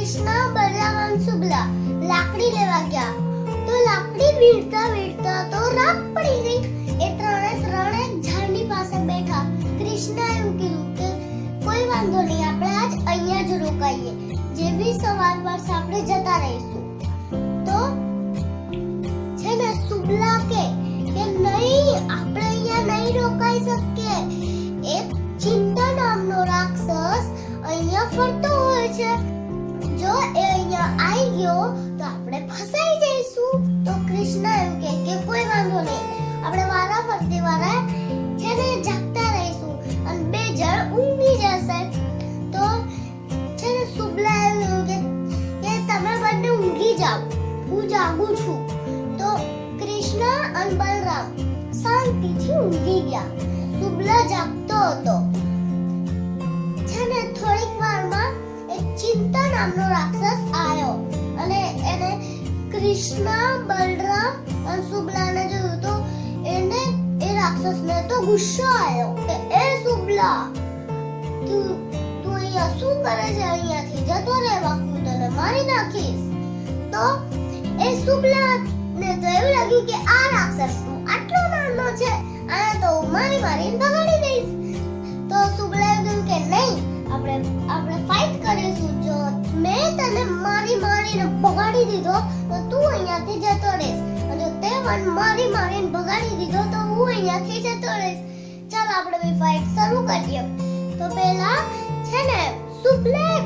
કૃષ્ણ બલરામ સુબલા લાકડી લેવા ગયા. તો લાકડી વીણતા વીણતા તો રાત પડી ગઈ એ ત્રણે ત્રણે ઝાડની પાસે બેઠા. કૃષ્ણ એવું કીધું કે, કોઈ વાંધો નહીં, આપણે આજ અહીંયા જ રોકાઈએ. જે બી સવાર પડશે આપણે જતા રહીશું. તો છે ને સુબલા કે કે નહીં, આપણે અહીંયા નહીં રોકાઈ શકીએ. એક ચિંતા નામનો રાક્ષસ અહીંયા ફરતો હોય છે. જો એ અહીંયા આવી ગયો, તો આપણે ફસાઈ જઈશું. તો કૃષ્ણ એમ કે કે કોઈ વાંધો નહીં. આપણે વારા ફરતી વારા છે જાગતા રહીશું અને બે જણ ઊંઘી જશે. તો છે ને સુબલા એમ કે કે તમે બંને ઊંઘી જાઓ. હું જાગું છું. તો કૃષ્ણ અને બલરામ શાંતિથી ઊંઘી ગયા. સુબલા જાગતો હતો. છે ને થોડીક વારમાં ચિંતા નામનો રાક્ષસ આવ્યો અને એને કૃષ્ણ, બલરામ અને સુબલાને જોયું તો એને એ રાક્ષસને તો ગુસ્સો આવ્યો કે, એ સુબલા તું તું અહીંયા શું કરે છે અહીંયાથી? જતો રહે હું તને, મારી નાખીશ. તો એ સુબલા ને તો એવું લાગ્યું કે આ રાક્ષસ આટલો નાનો છે, આને તો મારી મારીને ભગાડી દઈશ. તો સુબલાએ કહ્યું કે, નહીં આપણે આપણે ફાઇટ કરીશું. જો મેં તને મારી મારીને ભગાડી દીધો, તો તું અહીંયાથી જતો રહીશ. અને જો તે મને મારી મારીને ભગાડી દીધો, તો હું અહીંયાથી જતો રહીશ. ચાલ આપણે બી ફાઇટ શરૂ કરીએ. તો પહેલા છે ને સુપ્લેક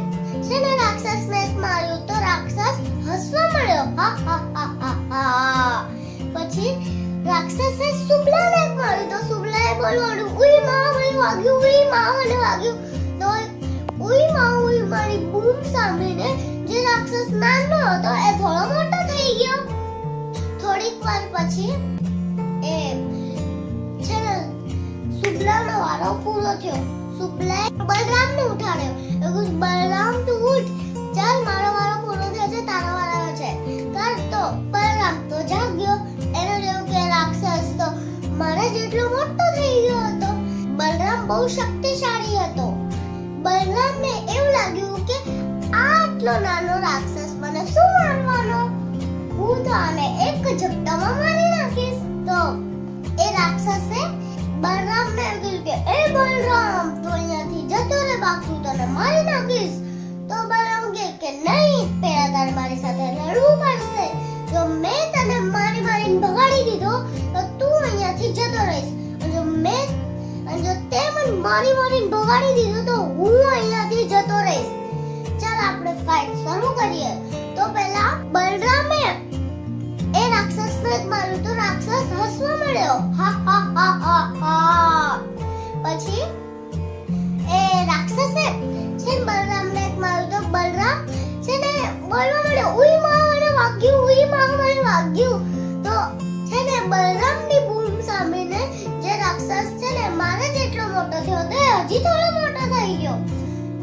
છે ને રાક્ષસને એક માર્યું, તો રાક્ષસ હસવા મળ્યો હા હા હા હા પછી રાક્ષસે સુબલાને એક માર્યું, તો સુબલાએ બોલવાનું ઉઈ માં મને વાગ્યું, ઉઈ માં મને વાગ્યું. તો ઉઈ મારી બૂમ સાંભળીને જે રાક્ષસ નાનો હતો એ થોડો મોટો થઈ ગયો. થોડીક વાર પછી એ છે ને સુબલાનો વારો પૂરો થયો. સુબલાએ બલરામને ઉઠાડ્યો. એ કહ્યું, બલરામ તું ઉઠ. ચાલ મારો વારો પૂરો થયો છે તારો વારો છે. કર તો બલરામ તો જાગ્યો. એને જોયું કે રાક્ષસ તો મારા જેટલો મોટો થઈ ગયો હતો. બલરામ બહુ શક્તિશાળી બલરામને એવું લાગ્યું કે આટલો નાનો રાક્ષસ મને શું મારવાનો હું તો આને એક ઝપટામાં મારી નાખીશ. તો એ રાક્ષસે બલરામને એમ કીધું કે, એ બલરામ તો અહીંયાથી જતો રે બાકી તને મારી નાખીશ. તો બલરામ કહે કે, નહીં, પેલા તારે મારી સાથે લડવું પડશે. જો મેં તને મારી મારીને ભગાડી દીધો, તો તું અહીંયાથી જતો રહીશ. અને જો મેં અને જો તે મારી મારીને ભગાડી દીધો તો હું અહીંયાથી જતો રહીશ. ચાલ આપણે ફાઇટ શરૂ કરીએ. તો પહેલા બલરામે એ રાક્ષસને જ માર્યું તો રાક્ષસ હસવા મળ્યો હજી થોડો મોટો થઈ ગયો.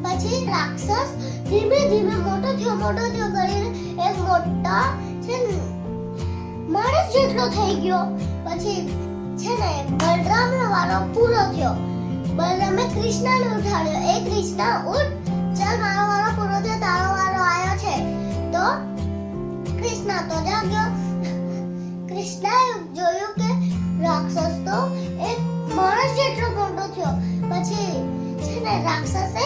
પછી રાક્ષસ ધીમે ધીમે મોટો થયો મોટો થયો કરીને એક મોટો છે માણસ જેટલો થઈ ગયો. પછી છે ને બલરામનો વારો પૂરો થયો. બલરામે કૃષ્ણને ઉઠાડ્યો. એ કૃષ્ણ, ઉઠ. ચાલ, મારો વારો પૂરો થયો, તારો વારો આવ્યો છે. તો કૃષ્ણ તો જાગ્યો. કૃષ્ણએ જોયું કે રાક્ષસ તો એક માણસ જેટલો મોટો થયો. પછી છે ને રાક્ષસે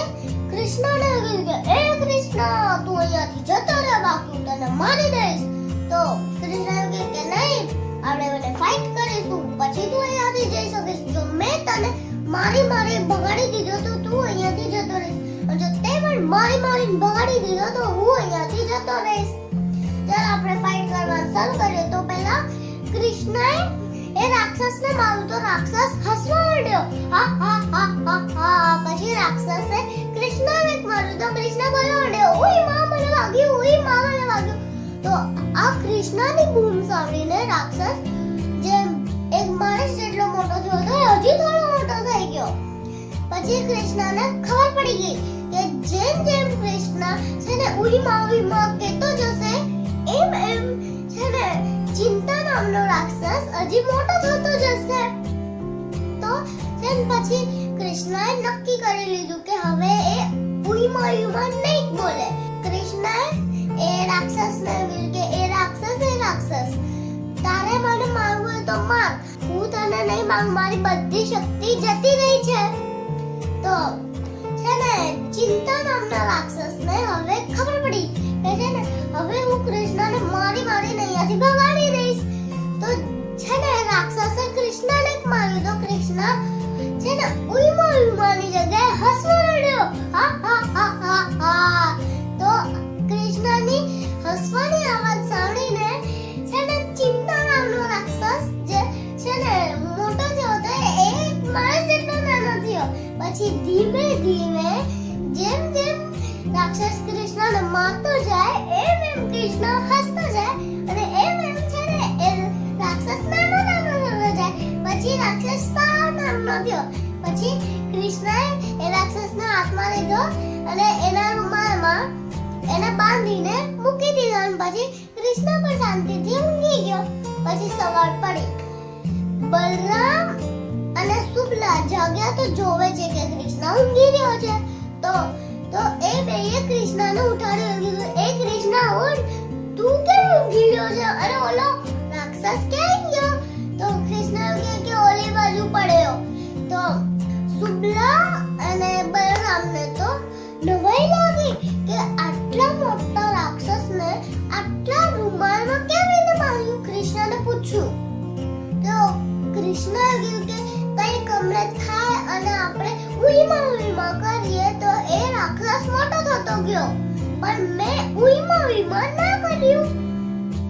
કૃષ્ણને કહ્યું કે એ કૃષ્ણ, તું અહીંયાથી જતો રહે બાકી તને મારી દઈશ. તો કૃષ્ણ કહે કે, નહીં, આપણે બંને ફાઇટ કરીશું, પછી તું અહીંયાથી જઈ શકીશ. જો મેં તને મારી મારી ભગાડી દીધો, તો તું અહીંયાથી જતો રહીશ. જો તે પણ મારી મારી ભગાડી દીધો, તો હું અહીંયાથી જતો રહીશ. ચાલ, આપણે ફાઇટ કરવાનું શરૂ કરીએ. તો પહેલા કૃષ્ણએ એ રાક્ષસને તો રાક્ષસ હસવા માંડ્યો. હા હા હા હા હા, પછી રાક્ષસે કૃષ્ણને એક મારું તો કૃષ્ણ બોલવા માંડ્યો ઓયમાં, મને વાગ્યું ઓયમાં, મને વાગ્યું. તો આ કૃષ્ણની બૂમ સાંભળીને રાક્ષસ જે એક માણસ જેટલો મોટો થયો હતો એ હજી થોડો મોટો થઈ ગયો. પછી કૃષ્ણને ખબર પડી ગઈ કે જેમ જેમ કૃષ્ણ છે ને, ઉઈ માં ઉઈ માં, કહેતો જશે, એમ એમ છે ને ચિંતા નામનો રાક્ષસ હજી મોટો થતો જશે. તો તેમ પછી કૃષ્ણએ નક્કી કરી લીધું કે હવે એ ઉઈમાં યુમાં નહીં બોલે. કૃષ્ણએ એ રાક્ષસને વિલ કે એ રાક્ષસ એ રાક્ષસ. તારે મને મારવું હોય તો માર. હું તને નહીં માંગ મારી બધી શક્તિ જતી રહી છે. તો છે ને, ચિંતા નામના રાક્ષસને હવે ખબર પડી કે છે ને, હવે હું કૃષ્ણને મારી મારીને અહીંયાથી ભગાડી કૃષ્ણ છે ને જગ્યાએ હસવા માંડ્યો હા હા હા હા હા તો કૃષ્ણની હસવાની આવાજ સાંભળીને છે ને ચિંતા નામનો રાક્ષસ જે છે ને મોટો થયો તો એ એક માણસ જેટલો નાનો થયો પછી ધીમે ધીમે જેમ જેમ રાક્ષસ કૃષ્ણને મારતો જાય એમ એમ કૃષ્ણ હસતો જાય અને એમ એમ નાનો પછી કૃષ્ણએ એ રાક્ષસને હાથમાં લીધો અને એના રૂમાલમાં એને બાંધીને મૂકી દીધો અને પછી કૃષ્ણ પણ શાંતિથી ઊંઘી ગયો. પછી સવાર પડી, બલરામ અને શુક્લા જાગ્યા તો જોવે છે કે કૃષ્ણ ઊંઘી રહ્યો છે? તો તો એ બેએ કૃષ્ણને ઉઠાડ્યો એ કૃષ્ણ ઉઠ તું કેમ ઊંઘી રહ્યો છે? અરે ઓલો રાક્ષસ ક્યાં શુક્લા અને બલરામને તો નવાઈ લાગી કે આટલા મોટા રાક્ષસને આટલા રૂમાલમાં કેવી રીતે માર્યું? કૃષ્ણને પૂછ્યું. તો કૃષ્ણ કહ્યું કે કઈ કમરે થાય અને આપણે ઉઈમાં ઉઈમાં કરીએ તો એ રાક્ષસ મોટો થતો ગયો. પણ મેં ઉઈમાં ઉઈમાં ના કર્યું.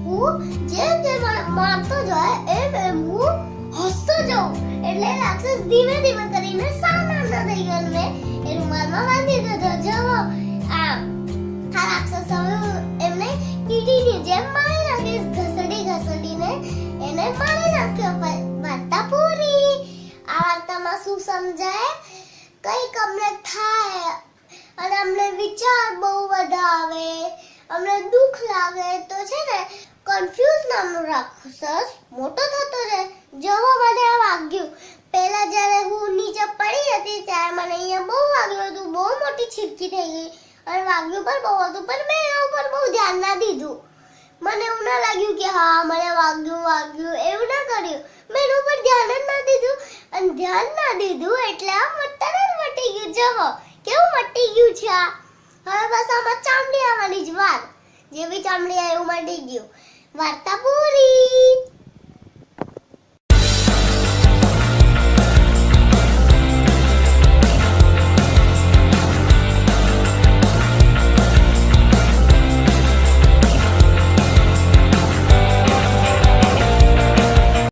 હું જેમ જેમ મારતો જાય એમ એમ હું હસતો જાઉં. એટલે રાક્ષસ ધીમે ધીમે કરીને સામાન્ય થઈ ગયો ને એ રૂમાલમાં બાંધી દીધો. જવો આ આ રાક્ષસ એમને કીડીની જેમ મારી નાખી ઘસડી ઘસડીને એને મારી નાખ્યો. વાર્તા પૂરી. આ વાર્તામાં શું સમજાય? કંઈક અમને થાય અને અમને વિચાર બહુ બધા આવે. અમને દુઃખ લાગે. તો છે ને કન્ફ્યુઝ નામનો રાક્ષસ મોટો થતો જાય જવો મને આ વાગ્યું. પહેલા જ્યારે હું નીચે પડી હતી ત્યારે મને અહીંયા બહુ વાગ્યું હતું. બહુ મોટી છીપકી થઈ ગઈ. અને વાગ્યું પણ બહુ હતું, પણ મેં એના ઉપર બહુ ધ્યાન ના દીધું. મને એવું ના લાગ્યું કે હા, મને વાગ્યું વાગ્યું. એવું ના કર્યું. મેં એના ઉપર ધ્યાન જ ના દીધું. અને ધ્યાન ના દીધું એટલે આ તરત મટી ગયું. જવો, કેવું મટી ગયું છે આ? હવે બસ આમાં ચામડી આવવાની જ વાત. જેવી ચામડી આવી એવું મટી ગયું. વાર્તા પૂરી